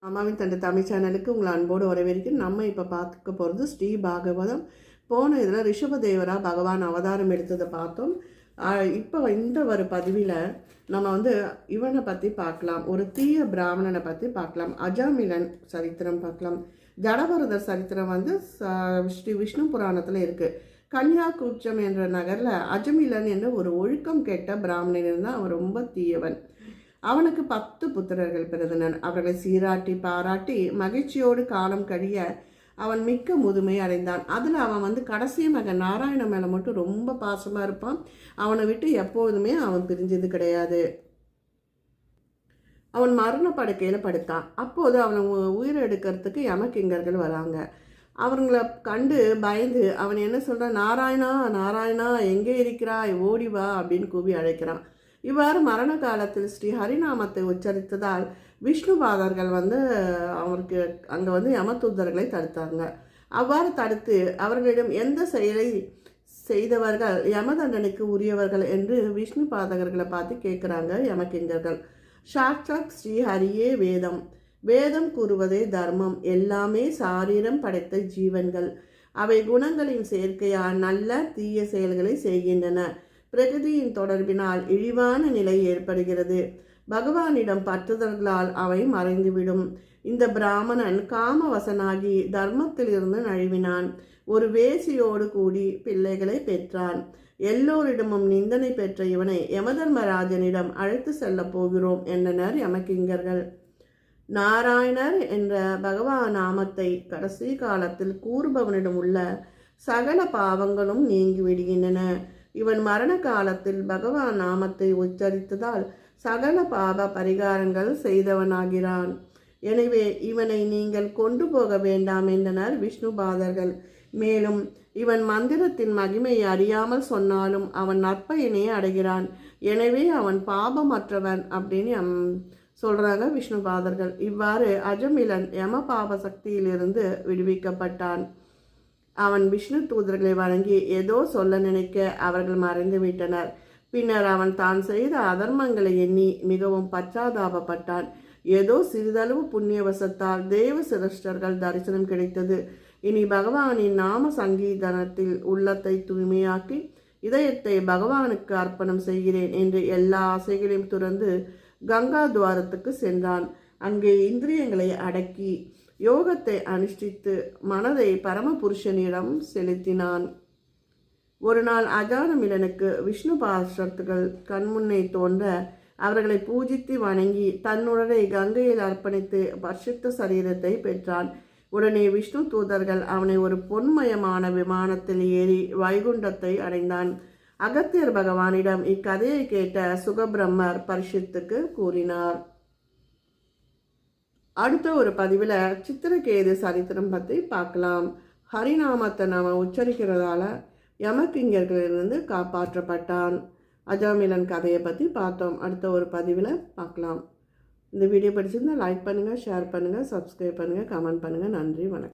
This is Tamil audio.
அம்மாவின் தந்தை தமிழ் சேனலுக்கு உங்களை அன்போடு வரவேற்கிறேன். நம்ம இப்போ பார்க்க போகிறது ஸ்ரீ பாகவதம். போன இதில் ரிஷபதேவரா பகவான் அவதாரம் எடுத்ததை பார்த்தோம். இப்போ இந்த ஒரு பதிவில் நம்ம வந்து இவனை பற்றி பார்க்கலாம். ஒரு தீய பிராமணனை பற்றி பார்க்கலாம். அஜாமிலன் சரித்திரம் பார்க்கலாம். ஜடபரதர் சரித்திரம் வந்து ச- ஸ்ரீ விஷ்ணு புராணத்தில் இருக்குது கன்னியாகுச்சம் என்ற நகரில் அஜமிலன் என்ற ஒரு ஒழுக்கம் கெட்ட பிராமணன் இருந்தால் அவன் ரொம்ப தீயவன். அவனுக்கு பத்து புத்திரர்கள் பிறந்தனர். அவர்களை சீராட்டி பாராட்டி மகிழ்ச்சியோடு காலம் கழிய அவன் மிக்க முதுமை அடைந்தான். அதில் அவன் வந்து கடைசி மகன் நாராயண மேலே மட்டும் ரொம்ப பாசமாக இருப்பான். அவனை விட்டு எப்போதுமே அவன் பிரிஞ்சது கிடையாது. அவன் மரண படுக்கையில் படுத்தான். அப்போது அவனை உ- உயிரை எடுக்கிறதுக்கு யமகிங்கர்கள் வராங்க. அவங்கள கண்டு பயந்து அவன் என்ன சொல்கிறான் நாராயணா நாராயணா எங்கே இருக்கிறாய்? ஓடி வா அப்படின்னு கூவி அழைக்கிறான். இவ்வாறு மரண காலத்தில் ஸ்ரீ ஹரிநாமத்தை உச்சரித்ததால் விஷ்ணுபாதர்கள் வந்து அவருக்கு அங்கே வந்து யமதூதர்களை தடுத்தாங்க. அவ்வாறு தடுத்து அவர்களிடம் எந்த செயலை செய்தவர்கள் யம தண்டனைக்கு உரியவர்கள் என்று விஷ்ணு பாதகர்களை பார்த்து கேட்குறாங்க யமகிங்கர்கள் சாட்சாத் ஸ்ரீ ஹரியே வேதம். வேதம் கூறுவதே தர்மம். எல்லாமே சாரீரம் படைத்த ஜீவன்கள். அவை குணங்களின் சேர்க்கையால் நல்ல தீய செயல்களை செய்கின்றன. பிரகிருதியின் தொடர்பினால் இழிவான நிலை ஏற்படுகிறது. பகவானிடம் பற்றுதல்களால் அவை மறைந்துவிடும். இந்த பிராமணன் காமவசனாகி தர்மத்திலிருந்து நழுவினான். ஒரு வேசியோடு கூடி பிள்ளைகளை பெற்றான். எல்லோரிடமும் நிந்தனை பெற்ற இவனை யமதர்மராஜனிடம் அழைத்து செல்ல போகிறோம் என்றனர் யமகிங்கர்கள் நாராயணர் என்ற பகவான் நாமத்தை கடைசி காலத்தில் கூறுபவனிடம் உள்ள சகல பாவங்களும் நீங்கிவிடுகின்றன. இவன் மரண காலத்தில் பகவான் நாமத்தை உச்சரித்ததால் சகல பாவ பரிகாரங்கள் செய்தவனாகிறான். எனவே இவனை நீங்கள் கொண்டு போக வேண்டாம் என்றனர் விஷ்ணுபாதர்கள். மேலும் இவன் மந்திரத்தின் மகிமையை அறியாமல் சொன்னாலும் அவன் நற்பயனே அடைகிறான். எனவே அவன் பாபமற்றவன் அப்படின்னு அம், சொல்றாங்க விஷ்ணுபாதர்கள். இவ்வாறு அஜமிலன் யம பாப சக்தியிலிருந்து விடுவிக்கப்பட்டான். அவன் விஷ்ணு தூதர்களை வணங்கி ஏதோ சொல்ல நினைக்க அவர்கள் மறைந்து விட்டனர். பின்னர் அவன் தான் செய்த அதர்மங்களை எண்ணி மிகவும் பச்சாதாபப்பட்டான். ஏதோ சிறிதளவு புண்ணியவசத்தால் தேவ சிரஷ்டர்கள் தரிசனம் கிடைத்தது. இனி பகவானின் நாம சங்கீதனத்தில் உள்ளத்தை தூய்மையாக்கி இதயத்தை பகவானுக்கு அர்ப்பணம் செய்கிறேன் என்று எல்லா ஆசைகளையும் துறந்து கங்கா துவாரத்துக்கு சென்றான். அங்கே இந்திரியங்களை அடக்கி யோகத்தை அனுஷ்டித்து மனதை பரமபுருஷனிடம் செலுத்தினான். ஒரு நாள் அஜானமிலனுக்கு விஷ்ணு பாஸ்ரத்துகள் கண்முன்னே தோன்ற அவர்களை பூஜித்து வணங்கி தன்னுடனே கங்கையில் அர்ப்பணித்து பரிசுத்த சரீரத்தை பெற்றான். உடனே விஷ்ணு தூதர்கள் அவனை ஒரு பொன்மயமான விமானத்தில் ஏறி வைகுண்டத்தை அடைந்தான். அகத்தியர் பகவானிடம் இக்கதையை கேட்ட சுகபிரம்மர் பரிஷத்துக்கு கூறினார். அடுத்த ஒரு பதிவில் சித்திரகேது சரித்திரம் பற்றி பார்க்கலாம். ஹரிநாமத்தை நாம் உச்சரிக்கிறதால யமக்கிங்கர்களிலிருந்து காப்பாற்றப்பட்டான். அஜாமிலன் கதையை பற்றி பார்த்தோம். அடுத்த ஒரு பதிவில் பார்க்கலாம். இந்த வீடியோ பிடிச்சிருந்தால் லைக் பண்ணுங்கள் ஷேர் பண்ணுங்கள் சப்ஸ்கிரைப் பண்ணுங்கள் கமெண்ட் பண்ணுங்கள் நன்றி வணக்கம்.